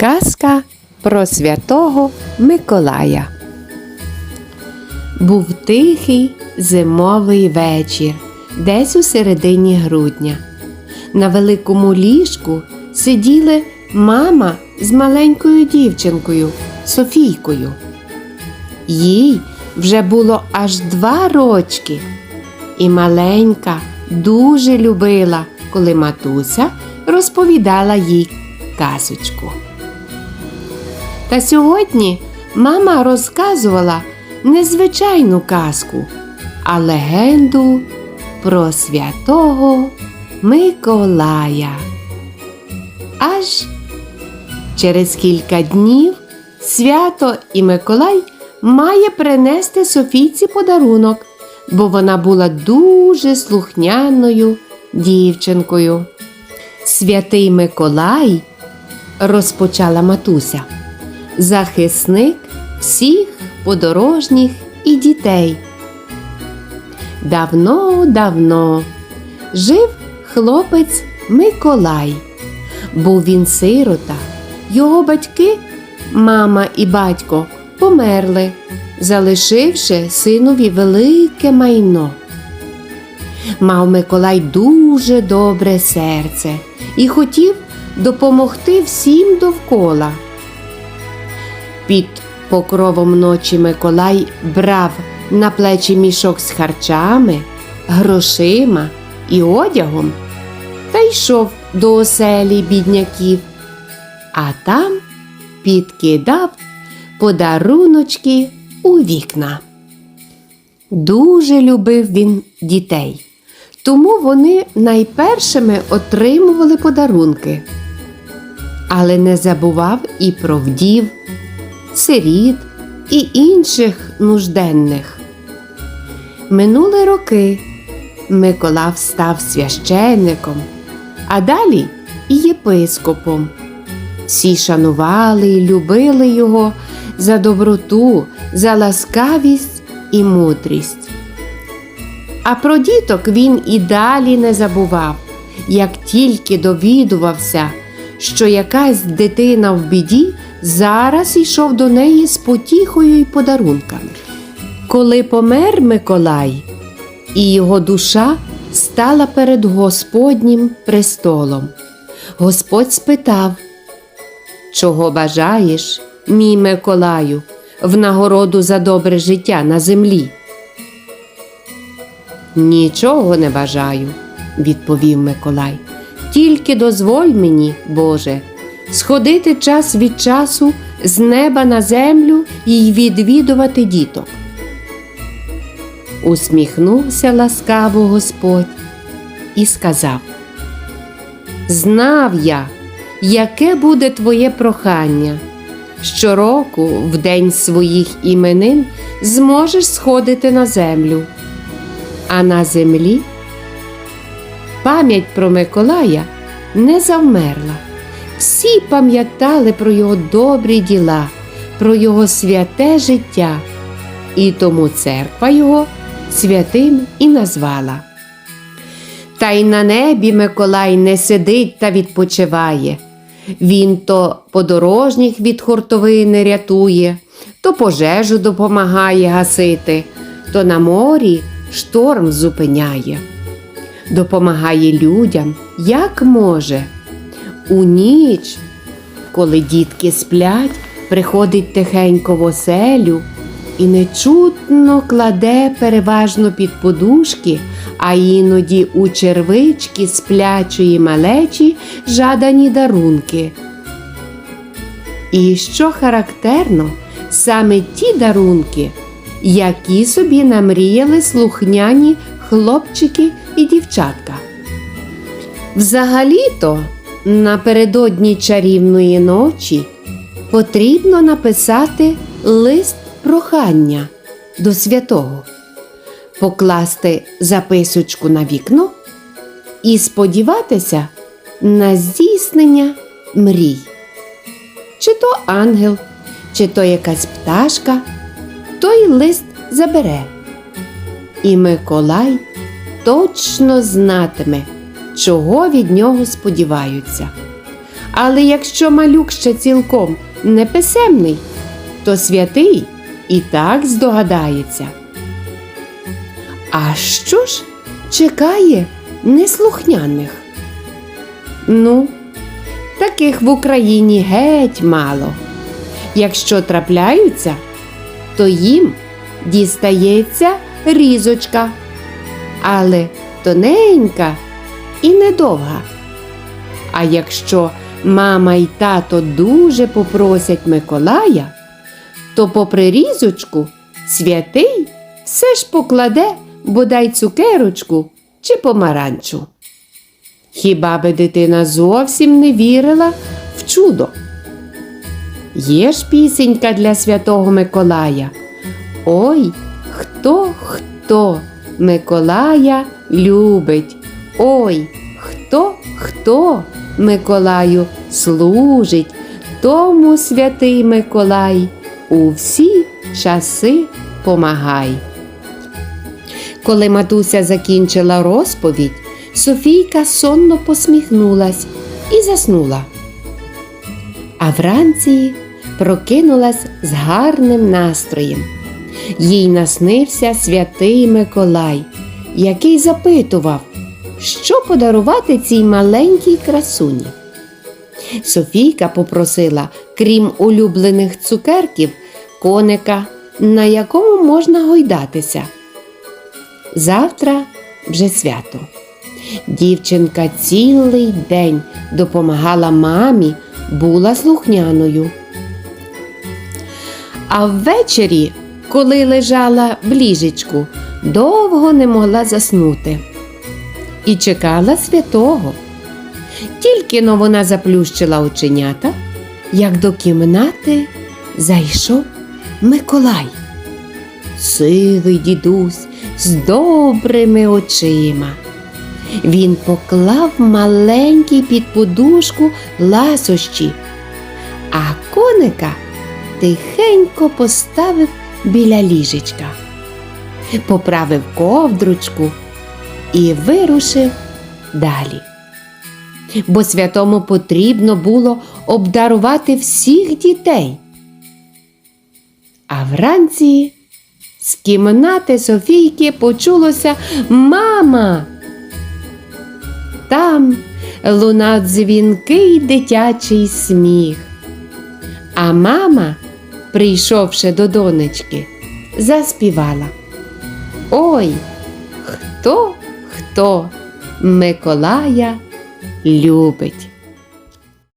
Казка про святого Миколая. Був тихий зимовий вечір, десь у середині грудня. На великому ліжку сиділи мама з маленькою дівчинкою Софійкою. Їй вже було аж два рочки, і маленька дуже любила, коли матуся розповідала їй казочку. Та сьогодні мама розказувала не звичайну казку, а легенду про святого Миколая. Аж через кілька днів свято і Миколай має принести Софійці подарунок, бо вона була дуже слухняною дівчинкою. Святий Миколай, розпочала матуся, захисник всіх подорожніх і дітей. Давно-давно жив хлопець Миколай. Був він сирота. Його батьки, мама і батько, померли, залишивши синові велике майно. Мав Миколай дуже добре серце і хотів допомогти всім довкола. Під покровом ночі Миколай брав на плечі мішок з харчами, грошима і одягом та йшов до оселі бідняків, а там підкидав подаруночки у вікна. Дуже любив він дітей, тому вони найпершими отримували подарунки. Але не забував і про вдів, сиріт і інших нужденних. Минули роки Микола став священником, а далі і єпископом. Всі шанували і любили його за доброту, за ласкавість і мудрість. А про діток він і далі не забував, як тільки довідувався, що якась дитина в біді, зараз йшов до неї з потіхою й подарунками. Коли помер Миколай, і його душа стала перед Господнім престолом, Господь спитав, Чого бажаєш, мій Миколаю, в нагороду за добре життя на землі? Нічого не бажаю, відповів Миколай. Тільки дозволь мені, Боже, сходити час від часу з неба на землю і відвідувати діток. Усміхнувся ласкаво Господь і сказав: Знав я, яке буде твоє прохання. Щороку, в день своїх іменин, зможеш сходити на землю, а на землі пам'ять про Миколая не завмерла. Всі пам'ятали про його добрі діла, про його святе життя, і тому церква його святим і назвала. Та й на небі Миколай не сидить та відпочиває. Він то подорожніх від хуртовини рятує, то пожежу допомагає гасити, то на морі шторм зупиняє. Допомагає людям, як може. У ніч, коли дітки сплять, приходить тихенько в оселю і нечутно кладе переважно під подушки, а іноді у червички сплячої малечі жадані дарунки. І що характерно, саме ті дарунки, які собі намріяли слухняні хлопчики і дівчатка. Взагалі-то напередодні чарівної ночі потрібно написати лист прохання до святого, покласти записочку на вікно і сподіватися на здійснення мрій. Чи то ангел, чи то якась пташка, той лист забере. І Миколай точно знатиме, чого від нього сподіваються. Але якщо малюк ще цілком не писемний, то святий і так здогадається. А що ж чекає неслухняних? Ну, таких в Україні геть мало. Якщо трапляються, то їм дістається різочка, але тоненька і недовга. А якщо мама й тато дуже попросять Миколая, то попри різочку святий все ж покладе бодай цукерочку чи помаранчу. Хіба би дитина зовсім не вірила в чудо? Є ж пісенька для святого Миколая. Ой, хто хто Миколая любить. Ой, хто хто Миколаю служить, тому святий Миколай у всі часи помагай. Коли матуся закінчила розповідь, Софійка сонно посміхнулась і заснула. А вранці прокинулась з гарним настроєм. Їй наснився святий Миколай, який запитував, що подарувати цій маленькій красуні. Софійка попросила, крім улюблених цукерків, коника, на якому можна гойдатися. Завтра вже свято. Дівчинка цілий день допомагала мамі, була слухняною. А ввечері, коли лежала в ліжечку, довго не могла заснути і чекала святого. Тільки но вона заплющила оченята, як до кімнати зайшов Миколай. Сивий дідусь з добрими очима. Він поклав маленький під подушку ласощі, а коника тихенько поставив біля ліжечка, поправив ковдручку і вирушив далі. Бо святому потрібно було обдарувати всіх дітей. А вранці з кімнати Софійки почулося Мама. Там лунав дзвінкий дитячий сміх. А мама, прийшовши до донечки, заспівала. Ой, хто хто Миколая любить.